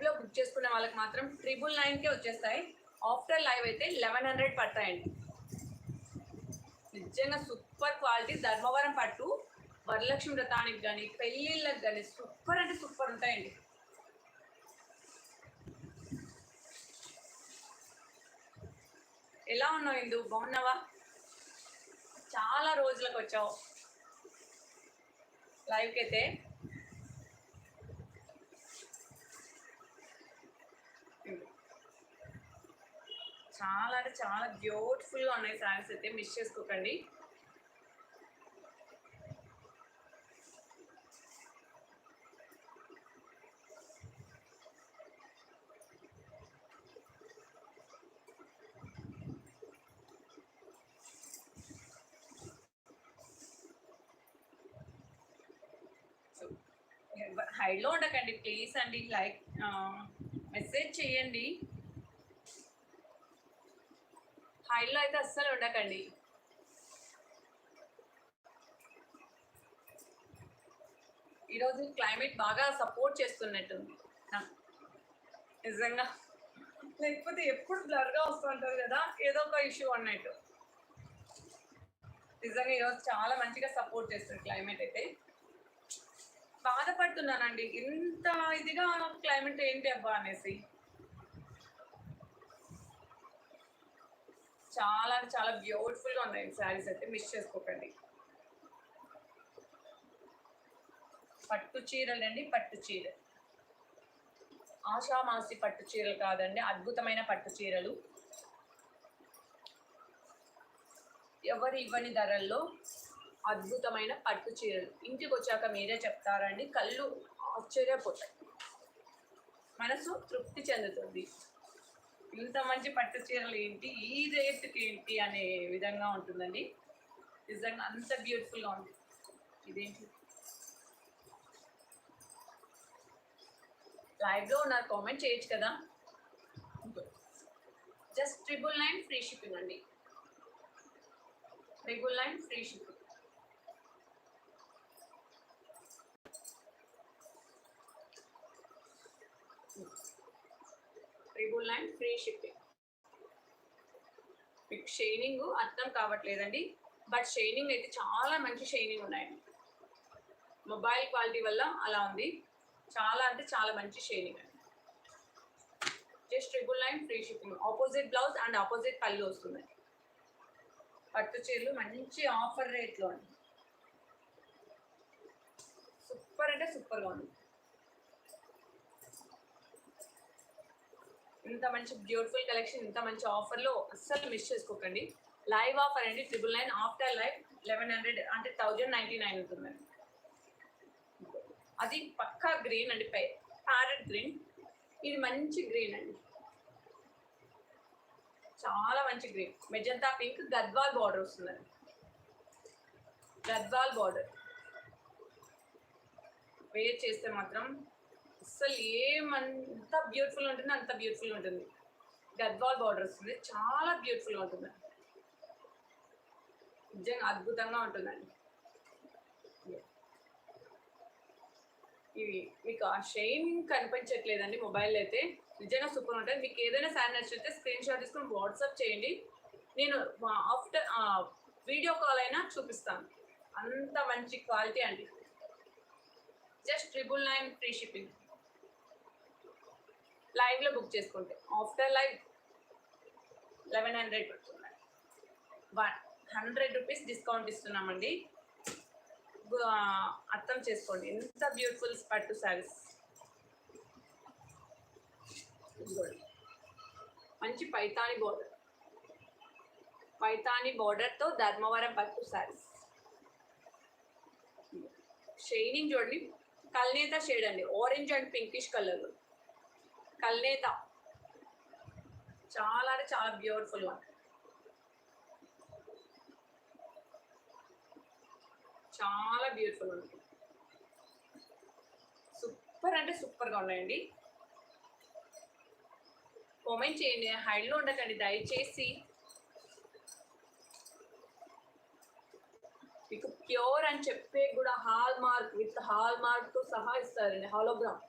లైవ్లో బుక్ చేసుకునే వాళ్ళకి మాత్రం ట్రిపుల్ నైన్కే వచ్చేస్తాయి. ఆఫ్టర్ లైవ్ అయితే లెవెన్ హండ్రెడ్ పడతాయండి. నిజంగా సూపర్ క్వాలిటీ ధర్మవరం పట్టు వరలక్ష్మి వ్రతానికి కానీ పెళ్ళిళ్ళకి కానీ సూపర్ అంటే సూపర్ ఉంటాయండి. ఎలా ఉన్నావు ఇందు? బాగున్నావా? చాలా రోజులకు వచ్చావు. లైవ్కి అయితే చాలా అంటే చాలా బ్యూటిఫుల్గా ఉన్నాయి శారీస్ అయితే. మిస్ చేసుకోకండి. హైలో ఉండకండి ప్లీజ్ అండి. లైక్ మెసేజ్ చేయండి. హైలో అయితే అస్సలు ఉండకండి. ఈరోజు క్లైమేట్ బాగా సపోర్ట్ చేస్తున్నట్టుంది నిజంగా. లేకపోతే ఎప్పుడు బ్లర్గా వస్తుంటారు కదా ఏదో ఒక ఇష్యూ అన్నట్టు. నిజంగా ఈరోజు చాలా మంచిగా సపోర్ట్ చేస్తుంది క్లైమేట్ అయితే. బాధపడుతున్నానండి. ఇంత ఇదిగా క్లైమేట్ ఏంటి అబ్బా అనేసి. చాలా చాలా బ్యూటిఫుల్గా ఉన్నాయి శారీస్ అయితే. మిస్ చేసుకోకండి. పట్టు చీరలు అండి పట్టు చీర. ఆషామాసి పట్టు చీరలు కాదండి అద్భుతమైన పట్టు చీరలు. ఎవరు ఇవ్వని ధరల్లో అద్భుతమైన పట్టు చీరలు. ఇంటికి వచ్చాక మీరే చెప్తారండి కళ్ళు ఆశ్చర్యపోతాయి. మనసు తృప్తి చెందుతుంది. ఇంత మంచి పట్టు చీరలు ఏంటి? ఈ రేట్కి ఏంటి అనే విధంగా ఉంటుందండి. నిజంగా అంత బ్యూటిఫుల్గా ఉంది. ఇదేంటి? లైవ్లో ఉన్నారు కామెంట్ చేయొచ్చు కదా. Just triple nine free shipping అండి. Triple nine free shipping triple and free shipping. మీకు షైనింగ్ అర్థం కావట్లేదండి. బట్ షైనింగ్ అయితే చాలా మంచి షైనింగ్ ఉన్నాయండి. మొబైల్ క్వాలిటీ వల్ల అలా ఉంది. చాలా అంటే చాలా మంచి షైనింగ్ అండి. Just triple nine free shipping. Opposite blouse and opposite పళ్ళు వస్తుంది. పట్టు చీరలు మంచి ఆఫర్ రేట్లో అండి. సూపర్ అంటే సూపర్గా ఉంది. ఇంత మంచి బ్యూటిఫుల్ కలెక్షన్ ఇంత మంచి ఆఫర్లో అస్సలు మిస్ చేసుకోకండి. లైవ్ ఆఫర్ అండి triple nine after live eleven hundred అంటే థౌజండ్ నైంటీ నైన్ ఉంటుంది అది పక్కా గ్రీన్ అండి పై ప్యారెట్ గ్రీన్ ఇది మంచి గ్రీన్ అండి. చాలా మంచి green magenta pink Gadwal border వస్తుందండి గద్వాల్ బార్డర్ వేర్ చేస్తే మాత్రం అస్సలు ఏమంత బ్యూటిఫుల్ ఉంటుంది అంత బ్యూటిఫుల్ ఉంటుంది. గద్వాల్ బార్డర్ వస్తుంది చాలా బ్యూటిఫుల్గా ఉంటుంది. నిజంగా అద్భుతంగా ఉంటుందండి. ఇవి మీకు ఆ షైనింగ్ కనిపించట్లేదండి మొబైల్ అయితే. నిజంగా సూపర్ ఉంటుంది. మీకు ఏదైనా శారీ నచ్చితే స్క్రీన్ షాట్ తీసుకొని వాట్సాప్ చేయండి. నేను ఆఫ్టర్ వీడియో కాల్ అయినా చూపిస్తాను. అంత మంచి క్వాలిటీ అండి. Just triple nine free shipping లైవ్లో బుక్ చేసుకుంటే. ఆఫ్టర్ లైవ్ లెవెన్ హండ్రెడ్ పడుతుంది. వన్ హండ్రెడ్ రూపీస్ డిస్కౌంట్ ఇస్తున్నామండి. అర్థం చేసుకోండి. ఎంత బ్యూటిఫుల్ పట్టు శారీస్ మంచి పైతాని బోర్డర్. పైతాని బోర్డర్తో ధర్మవరం పట్టు శారీస్ షైనింగ్ చూడండి. కల్నేత షేడ్ అండి. Orange and pinkish colour Kalnetha. చాలా అంటే చాలా బ్యూటిఫుల్గా వన్ చాలా బ్యూటిఫుల్ ఉంది. సూపర్ అంటే సూపర్గా ఉన్నాయండి. కామెంట్ చేయండి. హైడ్లో ఉండకండి. దయచేసి. మీకు ప్యూర్ అని చెప్పే కూడా హాల్ మార్క్ విత్ హాల్ మార్క్తో సహా ఇస్తారండి. హాలోగ్రామ్